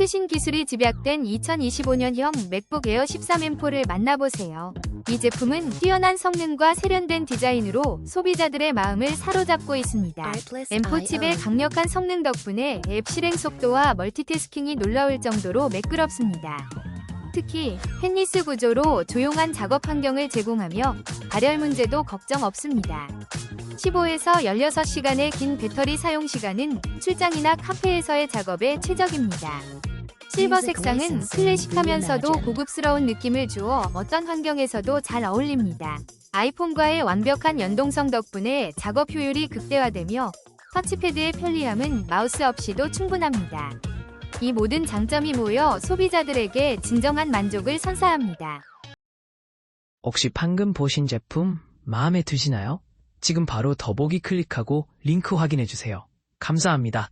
최신 기술이 집약된 2025년형 맥북 에어 13M4를 만나보세요. 이 제품은 뛰어난 성능과 세련된 디자인으로 소비자들의 마음을 사로잡고 있습니다. M4 칩의 강력한 성능 덕분에 앱 실행 속도와 멀티태스킹이 놀라울 정도로 매끄럽습니다. 특히 펜리스 구조로 조용한 작업 환경을 제공하며 발열 문제도 걱정 없습니다. 15에서 16시간의 긴 배터리 사용 시간은 출장이나 카페에서의 작업에 최적입니다. 실버 색상은 클래식하면서도 고급스러운 느낌을 주어 어떤 환경에서도 잘 어울립니다. 아이폰과의 완벽한 연동성 덕분에 작업 효율이 극대화되며 터치패드의 편리함은 마우스 없이도 충분합니다. 이 모든 장점이 모여 소비자들에게 진정한 만족을 선사합니다. 혹시 방금 보신 제품 마음에 드시나요? 지금 바로 더보기 클릭하고 링크 확인해주세요. 감사합니다.